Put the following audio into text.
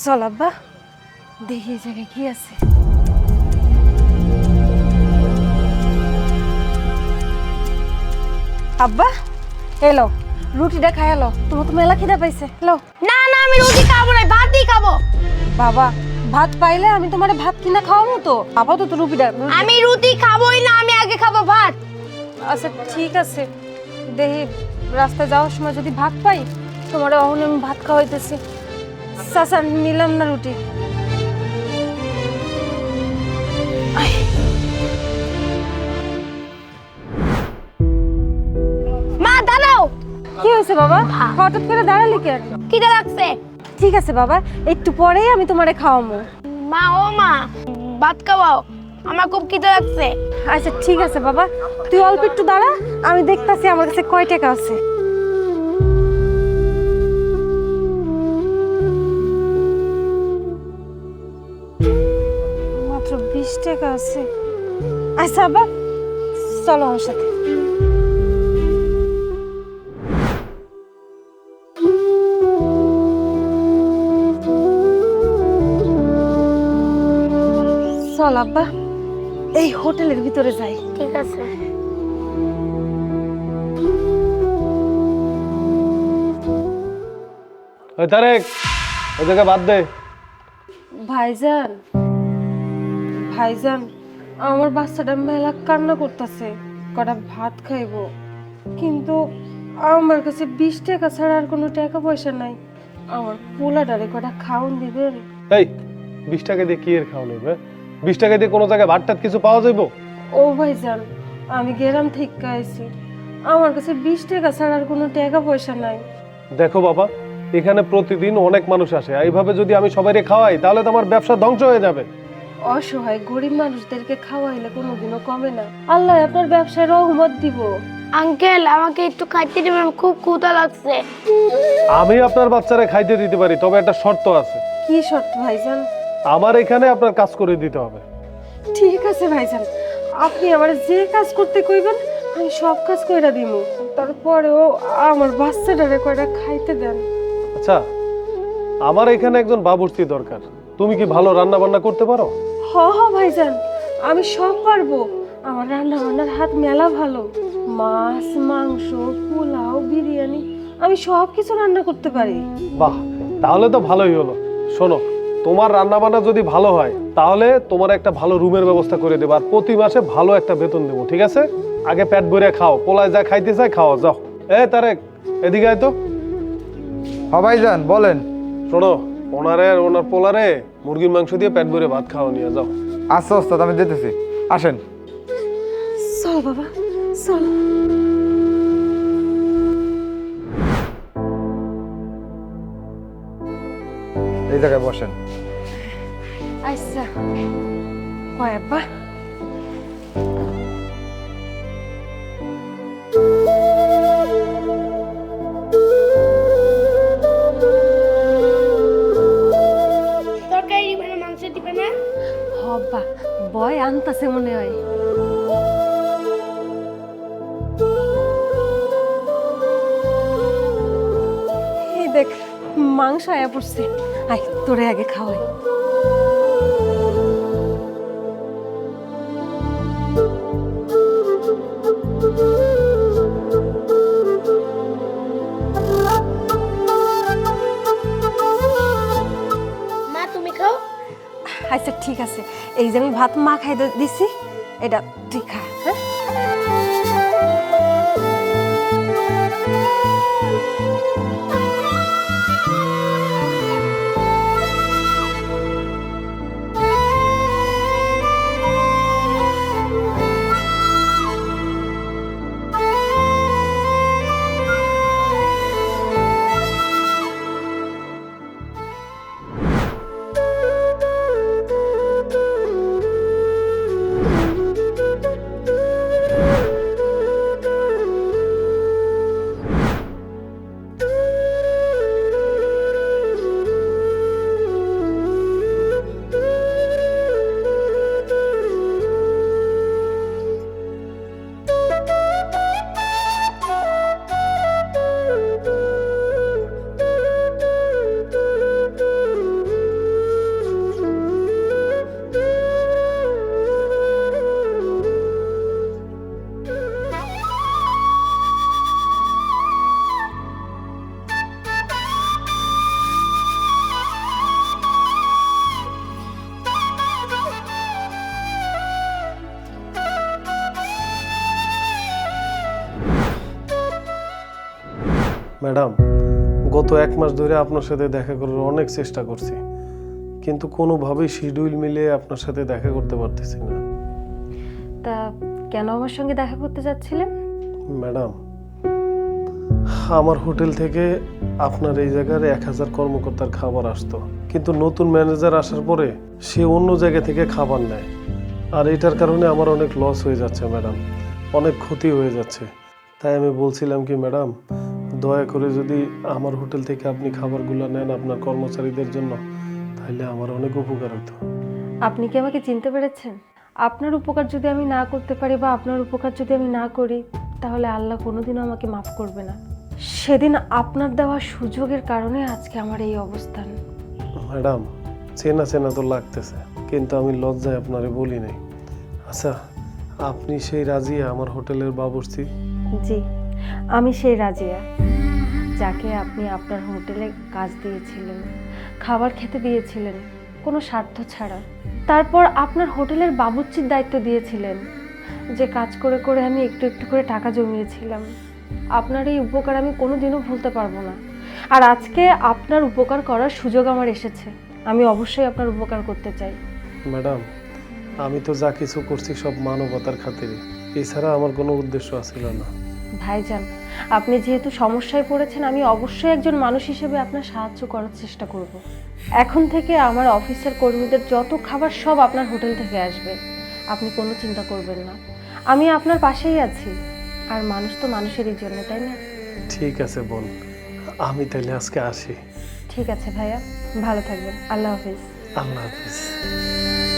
চল আব্বা। দেখি এই জায়গায় কি আছে। আব্বা এলো রুটিটা খাই এলো তোমার তো মেলা খিদা পাইছে। লো। না না আমি রুটি খাব না ভাতই খাব। বাবা ভাত পাইলে আমি তোমার ভাত কিনা খাওয়াবো তো। বাবা তো তো রুটিটা আমি রুটি খাবোই না আমি আগে খাব ভাত। আচ্ছা ঠিক আছে। দেখি রাস্তায় যাওয়ার সময় যদি ভাত পাই তোমার অহন আমি ভাত খাওয়াইতেছি। চাচা নিলাম না রুটি। মা দাঁড়াও। কি হয়েছে বাবা? হঠাৎ করে দাঁড়ালি কেন? খিদে লাগছে। ঠিক আছে বাবা একটু পরেই আমি তোমারে খাওয়াবো। মা ও মা ভাত খাওয়াও। আমার খুব খিদে লাগছে। আচ্ছা ঠিক আছে বাবা। তুই অল্প একটু দাঁড়া আমি দেখতাছি আমার কাছে কয় টাকা আছে। টাকা আছে। আচ্ছা বাবা চলো আমার সাথে। চল আব্বা এই হোটেলের ভিতরে যাই। ঠিক আছে। ওই তারেক ওই জায়গায় বাদ দে। ভাইজান ভাইজান আমার বাচ্চাটা মেলা কান্না করতেছে। কটা ভাত খাইবো। কিন্তু আমার কাছে বিশ টাকা ছাড়া আর কোনো টাকা পয়সা নাই। আমার পোলাটারে কটা খাওন দিবেন এই বিশ টাকা দিয়ে কি এর খাওয়া নেবে বিশ টাকা দিয়ে কোনো জায়গায় ভাত টাত কিছু পাওয়া যাইবো? ও ভাইজান আমি গেরাম থেকে আইছি। আমার কাছে বিশ টাকা ছাড়া আর কোনো টাকা পয়সা নাই। দেখো বাবা এখানে প্রতিদিন অনেক মানুষ আসে এইভাবে যদি আমি সবাইকে খাওয়াই তাহলে তো আমার ব্যবসা ধ্বংস হয়ে যাবে। অসহায় গরিব মানুষদেরকে খাওয়াইলে কোনোদিনও কমে না। আল্লাহ আপনার ব্যবসায় রহমত দিব। আঙ্কেল আমাকে একটু খাইতে দেবেন খুব ক্ষুধা লাগছে। আমি আপনার বাচ্চারা খাইতে দিতে পারি তবে একটা শর্ত আছে। কি শর্ত ভাইজান? আমার এখানে আপনার কাজ করে দিতে হবে। ঠিক আছে ভাইজান। আপনি আমার যে কাজ করতে কইবেন আমি সব কাজ কইরা দিমু। তারপরেও আমার বাচ্চাটারে কয়টা খাইতে দেন। আচ্ছা আমার এখানে একজন বাবুর্চি দরকার। তুমি কি ভালো রান্না বান্না করতে পারো? হ হ ভাইজান। আমি সব পারব। আমার রান্না বান্নার হাত মেলা ভালো। মাছ মাংস পোলাও বিরিয়ানি আমি সব কিছু রান্না করতে পারি। বাহ তাহলে তো ভালোই হলো। শোনো তোমার রান্না বান্না যদি ভালো হয় তাহলে তোমার একটা ভালো রুমের ব্যবস্থা করে দেবো আর প্রতি মাসে ভালো একটা বেতন দেবো ঠিক আছে? আগে পেট ভরে খাও পোলায় যা খাইতে চাই খাও যাও। এ তারেক এদিকে আয় তো। হ ভাইজান বলেন। শোনো ওনারে আর ওনার পোলারে মুরগির মাংস দিয়ে পেট ভরে ভাত খাওয়া নিয়ে যাও। আস্তে ওস্তাদ আমি যেতেছি। আসেন। চল বাবা চল। এই জায়গায় বসেন। আচ্ছা। কয় আব্বা। দিবে না বয় আনতাছে মনে হয়। দেখ মাংস আয়া পড়ছে। আয় তোরে আগে খাওয়াই। আচ্ছা ঠিক আছে। এই যে আমি ভাত মা খাই দিছি এটা তুই হ্যাঁ ম্যাডাম গত এক মাস ধরে আপনার সাথে দেখা করার অনেক চেষ্টা করছি কিন্তু কোনোভাবেই শিডিউল মিলিয়ে আপনার সাথে দেখা করতে পারতেছি না। তা কেন আমার সঙ্গে দেখা করতে যাচ্ছিলেন? ম্যাডাম আমার হোটেল থেকে আপনার এই জায়গার এক হাজার কর্মকর্তার খাবার আসতো কিন্তু নতুন ম্যানেজার আসার পরে সে অন্য জায়গা থেকে খাবার নেয়। আর এটার কারণে আমার অনেক লস হয়ে যাচ্ছে ম্যাডাম অনেক ক্ষতি হয়ে যাচ্ছে। তাই আমি বলছিলাম কি ম্যাডাম দয়া করে যদি আমার হোটেল থেকে আপনি খাবারগুলো নেন আপনার কর্মচারীদের জন্য তাহলে আমার অনেক উপকার হতো আপনি কি আমাকে চিনতে পেরেছেন? আপনার উপকার যদি আমি না করতে পারি বা আপনার উপকার যদি আমি না করি তাহলে আল্লাহ কোনোদিনও আমাকে মাফ করবে না। সেদিন আপনার দেওয়া সুযোগের কারণে আজকে আমার এই অবস্থান। ম্যাডাম চেনা চেনা তো লাগতেছে কিন্তু আমি লজ্জায় আপনারে বলি নাই। আচ্ছা আপনি সেই রাজিয়া আমার হোটেলের বাবুর্চি? জি। আমি সেই রাজিয়া, যাকে আপনি আপনার হোটেলে কাজ দিয়েছিলেন, খাবার খেতে দিয়েছিলেন, কোনো স্বার্থ ছাড়া। তারপর আপনার হোটেলের বাবুর্চির দায়িত্ব দিয়েছিলেন, যে কাজ করে করে আমি একটু একটু করে টাকা জমিয়েছিলাম। আপনার এই উপকার আমি কোনোদিনও ভুলতে পারব না। আর আজকে আপনার উপকার করার সুযোগ আমার এসেছে। আমি অবশ্যই আপনার উপকার করতে চাই। ম্যাডাম, আমি তো যা কিছু করছি সব মানবতার খাতিরে। এছাড়া আমার কোনো উদ্দেশ্য আছিল না। ভাইজান আপনি যেহেতু সমস্যায় পড়েছেন আমি অবশ্যই একজন মানুষ হিসেবে আপনার সাহায্য করার চেষ্টা করব। এখন থেকে আমার অফিসের কর্মীদের যত খাবার সব আপনার হোটেল থেকে আসবে। আপনি কোনো চিন্তা করবেন না। আমি আপনার পাশেই আছি। আর মানুষ তো মানুষেরই জন্য তাই না? ঠিক আছে বোন। আমি তাহলে আজকে আসি। ঠিক আছে ভাইয়া। ভালো থাকবেন। আল্লাহ হাফিজ। আল্লাহ হাফিজ।